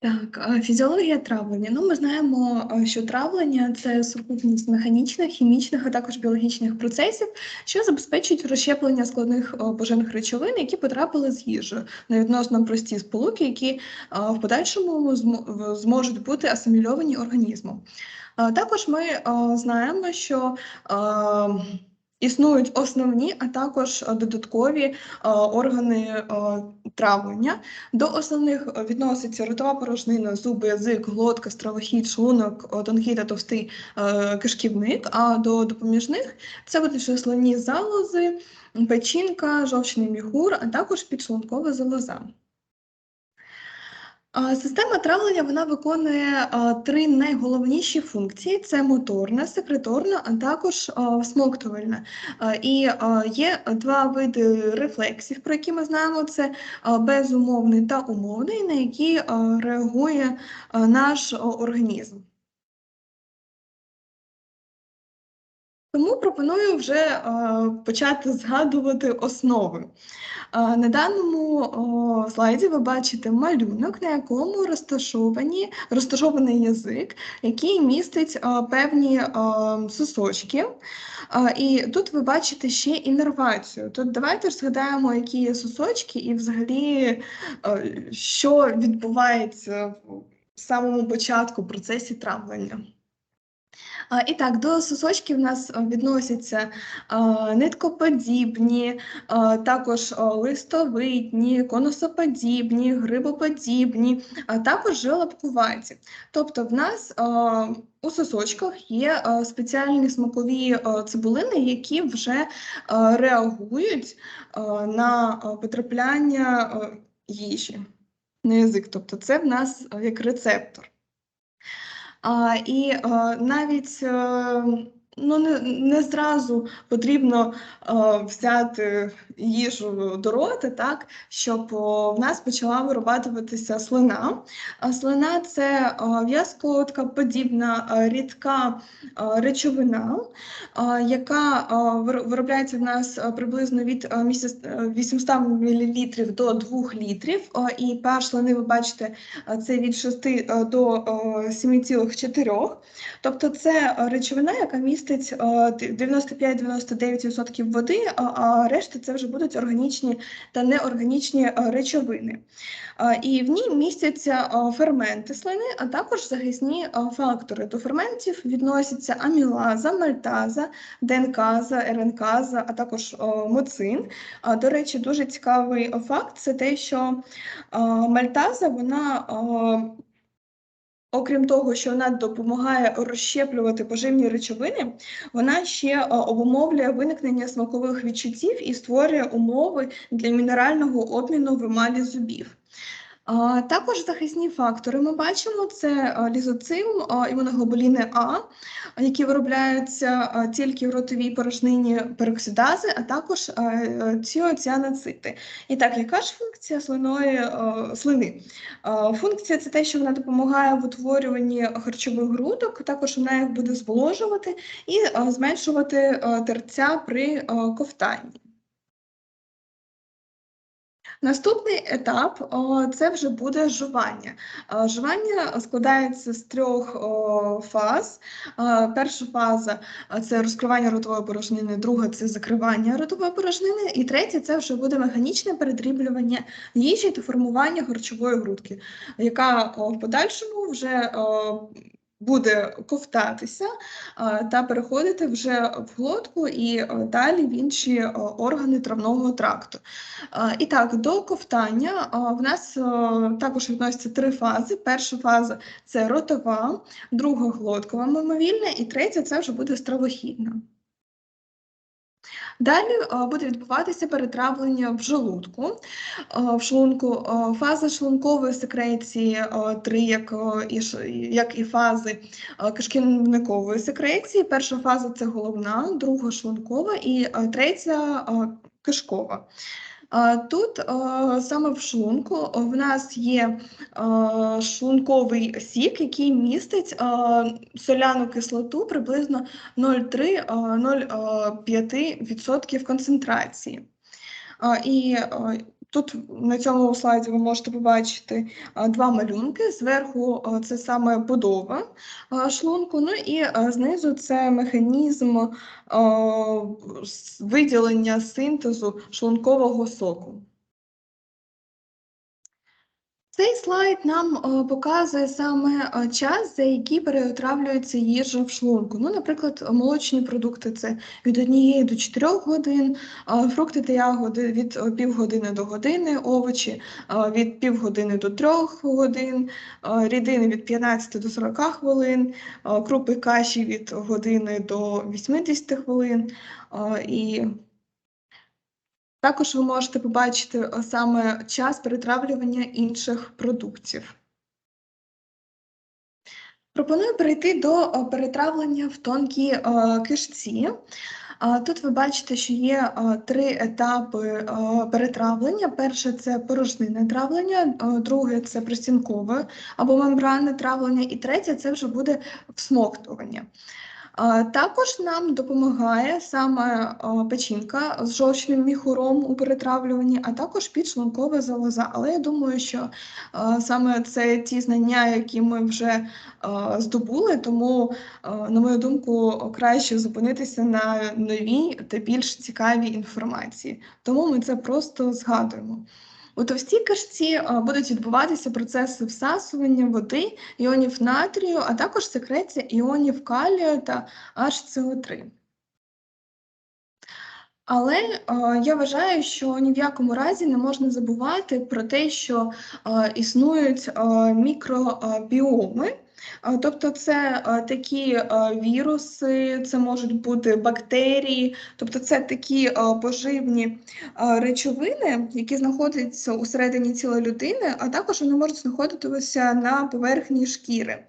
Так, фізіологія травлення. Ну, ми знаємо, е, що травлення це сукупність механічних, хімічних, а також біологічних процесів, що забезпечують розщеплення складних е, поживних речовин, які потрапили з їжею на відносно прості сполуки, які е, в подальшому зможуть бути асимільовані організмом. Також ми знаємо, що е, існують основні, а також е, додаткові е, органи е, травлення. До основних відноситься ротова порожнина, зуби, язик, глотка, стравохід, шлунок, тонкий та товстий кишківник, а до допоміжних це будуть численні залози, печінка, жовчний міхур, а також підшлункова залоза. Система травлення вона виконує три найголовніші функції: це моторна, секреторна, а також всмоктувальна. І є два види рефлексів, про які ми знаємо: це безумовний та умовний, на які реагує наш організм. Тому пропоную вже почати згадувати основи. На даному слайді ви бачите малюнок, на якому розташовані, розташований язик, який містить певні сосочки. Е, і тут ви бачите ще іннервацію. Тут давайте ж згадаємо, які є сосочки, і взагалі, що відбувається в самому початку процесі травлення. І так, до сосочків в нас відносяться ниткоподібні, також листовидні, конусоподібні, грибоподібні, а також жилапкуваті. Тобто в нас у сосочках є спеціальні смакові цибулини, які вже реагують на потрапляння їжі на язик. Тобто це в нас як рецептор. І навіть е, ну, не, не зразу потрібно е, взяти їжу до рота, так, щоб о, в нас почала вирабатуватися слина. А слина це е, в'язкотка подібна е, рідка е, речовина, е, яка е, виробляється в нас приблизно від е, е, 800 мл до 2 літрів. Е, І pH слини ви бачите це від 6 е, до е, 7,4. Тобто це речовина, яка містить е, 95-99% води, а- решта це вже будуть органічні та неорганічні е, речовини. Е, І в ній містяться е, ферменти слини, а також захисні е, фактори. До ферментів відносяться амілаза, мальтаза, ДНКаза, РНКаза, а також е, моцин. До речі, дуже цікавий е, факт це те, що мальтаза, вона, окрім того, що вона допомагає розщеплювати поживні речовини, вона ще а, обумовлює виникнення смакових відчуттів і створює умови для мінерального обміну в емалі зубів. Також захисні фактори ми бачимо: це а, лізоцим, а, імуноглобуліни А, які виробляються тільки в ротовій порожнині пероксидази, а також а, е, ціоціанацити. І так, яка ж функція слиної е, слини? Е, Функція це те, що вона допомагає в утворюванні харчових грудок, також вона їх буде зволожувати і е, зменшувати е, терця при е, ковтанні. Наступний етап це вже буде жування. Е, Жування складається з трьох фаз. Е, Перша фаза це розкривання ротової порожнини, друга це закривання ротової порожнини, і третя це вже буде механічне передріблювання їжі та формування харчової грудки, яка в подальшому вже буде ковтатися та переходити вже в глотку і далі в інші органи травного тракту. І так, до ковтання в нас також відносяться три фази. Перша фаза це ротова, друга глоткова мимовільна, і третя це вже буде стравохідна. Далі е, буде відбуватися перетравлення в желудку. Е, В шлунку е, фаза шлункової секреції е, 3, як, як і фази кишківникової секреції. Перша фаза це головна, друга шлункова і третя кишкова. Тут саме в шлунку в нас є шлунковий сік, який містить соляну кислоту приблизно 0,3-0,5% концентрації. І Тут на цьому слайді ви можете побачити два малюнки. Зверху це саме будова шлунку, ну і знизу це механізм виділення синтезу шлункового соку. Цей слайд нам е, показує саме е, час, за який переотравлюється їжа в шлунку. Ну, Наприклад, молочні продукти це від однієї до 4 годин, фрукти та ягоди від е, півгодини до години, овочі від півгодини до 3 годин, рідини від 15 до 40 хвилин, крупи каші від години до 80 хвилин. і також ви можете побачити е, саме час перетравлювання інших продуктів. Пропоную перейти до е, перетравлення в тонкій е, кишці. Тут ви бачите, що є три етапи перетравлення. Перше це порожнинне травлення, друге це простінкове або мембранне травлення, і третє це вже буде всмоктування. Також нам допомагає саме печінка з жовчним міхуром у перетравлюванні, а також підшлункова залоза. Але я думаю, що саме це ті знання, які ми вже здобули, тому, на мою думку, краще зупинитися на новій та більш цікавій інформації. Тому ми це просто згадуємо. У товстій кишці будуть відбуватися процеси всасування води, іонів натрію, а також секреція іонів калію та HCO3. Але е, я вважаю, що ні в якому разі не можна забувати про те, що е, існують е, мікробіоми, Тобто це такі віруси, це можуть бути бактерії, тобто це такі поживні речовини, які знаходяться у середині тіла людини, а також вони можуть знаходитися на поверхні шкіри.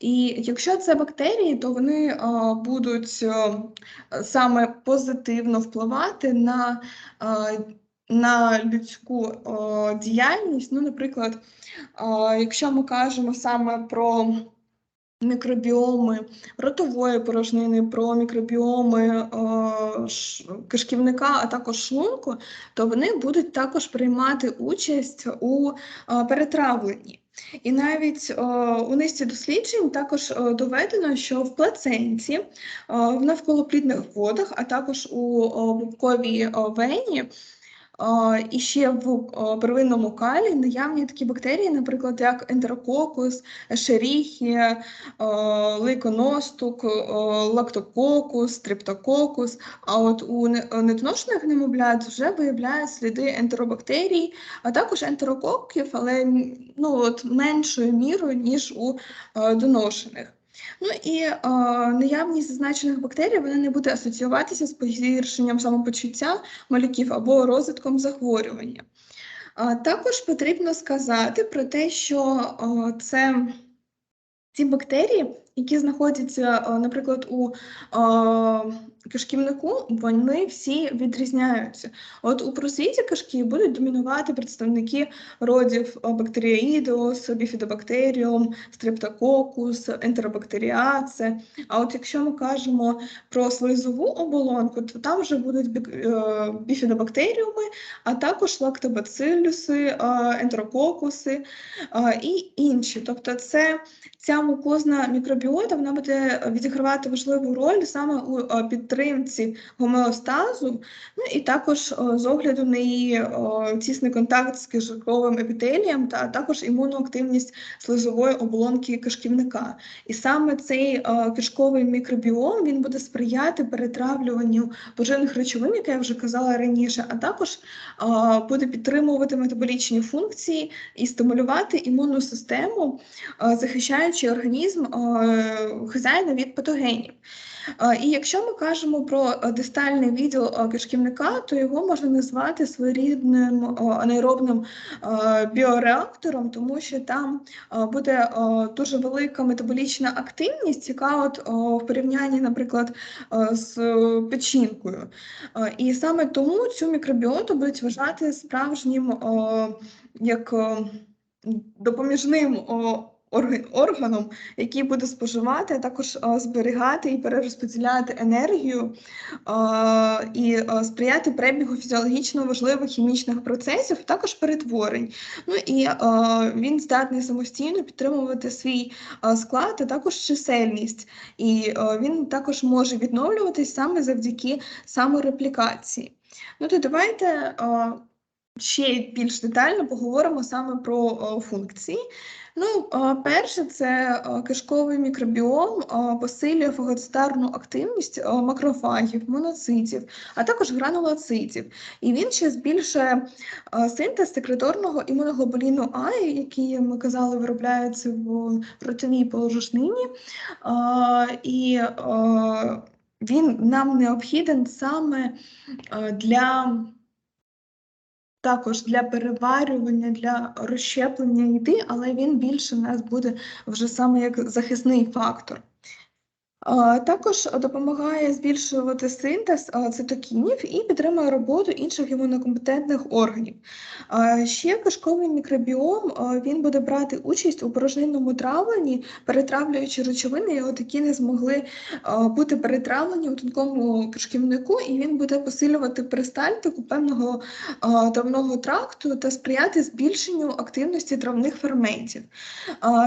І якщо це бактерії, то вони будуть саме позитивно впливати на на людську а, діяльність. Ну, Наприклад, а, якщо ми кажемо саме про мікробіоми ротової порожнини, про мікробіоми о, ш, кишківника, а також шлунку, то вони будуть також приймати участь у о, перетравленні. І навіть о, у низці досліджень також о, доведено, що в плаценті, о, в навколоплідних водах, а також у бубковій вені і ще в первинному калі наявні такі бактерії, наприклад, як ентерококус, ешеріхія, лейконостук, лактококус, стрептококус. А от у недоношених немовлят вже виявляють сліди ентеробактерій, а також ентерококків, але ну, от меншою мірою, ніж у доношених. Ну і е, наявність зазначених бактерій вони не буде асоціюватися з погіршенням самопочуття малюків або розвитком захворювання. Е, також потрібно сказати про те, що е, це ці бактерії, які знаходяться, е, наприклад, у е, кишківнику вони всі відрізняються. От у просвіті кишки будуть домінувати представники родів бактеріоїдеус, біфідобактеріум, стрептококус, ентеробактеріаце. А от якщо ми кажемо про слизову оболонку, то там вже будуть е, біфідобактеріуми, а також лактобацилюси, ентерококуси і інші. Тобто, це ця мукозна мікробіота вона буде відігравати важливу роль саме у підтримці підтримці гомеостазу, ну і також з огляду на її тісний контакт з кишковим епітелієм, та також імунну активність слизової оболонки кишківника. І саме цей кишковий мікробіом він буде сприяти перетравлюванню поживних речовин, як я вже казала раніше, а також буде підтримувати метаболічні функції і стимулювати імунну систему, захищаючи організм хазяїна від патогенів. І якщо ми кажемо про е, дистальний відділ е, кишківника, то його можна назвати своєрідним е, анаеробним біореактором, тому що там буде дуже велика метаболічна активність, яка от в порівнянні, наприклад, з печінкою. І саме тому цю мікробіоту будуть вважати справжнім як допоміжним органом, який буде споживати, а також зберігати і перерозподіляти енергію і сприяти перебігу фізіологічно важливих хімічних процесів, також перетворень. Ну і він здатний самостійно підтримувати свій склад, а також чисельність. І він також може відновлюватись саме завдяки самореплікації. Ну то давайте ще більш детально поговоримо саме про функції. Ну, перше, це кишковий мікробіом посилює фагоцитарну активність макрофагів, моноцитів, а також гранулоцитів. І він ще збільшує синтез секреторного імуноглобуліну А, який, як ми казали, виробляється в ротовій положушнині. І він нам необхіден саме для також для переварювання, для розщеплення їди, але він більше в нас буде вже саме як захисний фактор. Також допомагає збільшувати синтез цитокінів і підтримує роботу інших імунокомпетентних органів. Ще кишковий мікробіом він буде брати участь у порожнинному травленні, перетравлюючи речовини, які не змогли бути перетравлені у тонкому кишківнику, і він буде посилювати перистальтику певного травного тракту та сприяти збільшенню активності травних ферментів.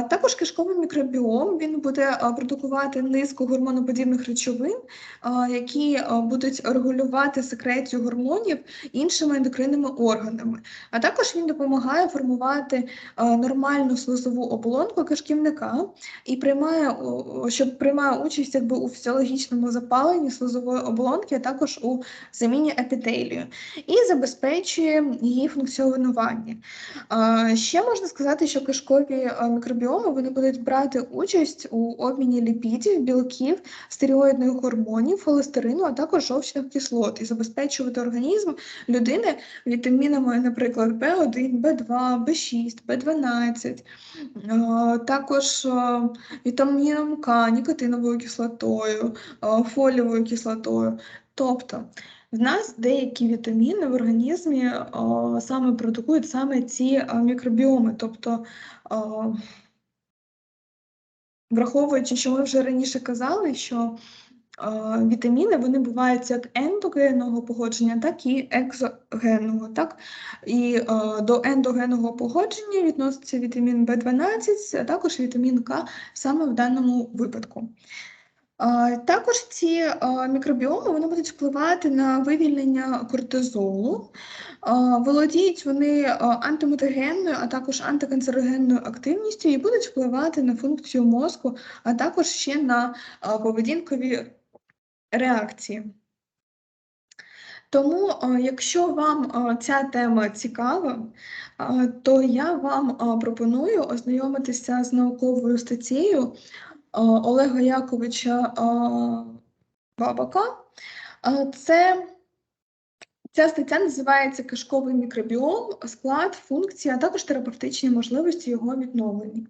Також кишковий мікробіом він буде продукувати низку гормоноподібних речовин, які будуть регулювати секрецію гормонів іншими ендокринними органами. А також він допомагає формувати нормальну слизову оболонку кишківника і приймає, щоб приймає участь якби у фізіологічному запаленні слизової оболонки, а також у заміні епітелію і забезпечує її функціонування. Ще можна сказати, що кишкові мікробіоми вони будуть брати участь у обміні ліпідів, білків, стероїдних гормонів, холестерину, а також жовчних кислот і забезпечувати організм людини вітамінами, наприклад, В1, В2, В6, В12, також вітаміном К, нікотиновою кислотою, фолієвою кислотою. Тобто в нас деякі вітаміни в організмі а, саме продукують саме ці мікробіоми. Тобто, а, враховуючи, що ми вже раніше казали, що а, вітаміни вони бувають як ендогенного походження, так і екзогенного. Так? І е, до ендогенного походження відноситься вітамін В12, а також вітамін К саме в даному випадку. Також ці мікробіоми вони будуть впливати на вивільнення кортизолу. Володіють вони антимутагенною, а також антиканцерогенною активністю і будуть впливати на функцію мозку, а також ще на поведінкові реакції. Тому, якщо вам ця тема цікава, то я вам пропоную ознайомитися з науковою статтею а, Олега Яковича Бабака. Це Ця стаття називається Кишковий мікробіом, склад, функції, а також терапевтичні можливості його відновлення.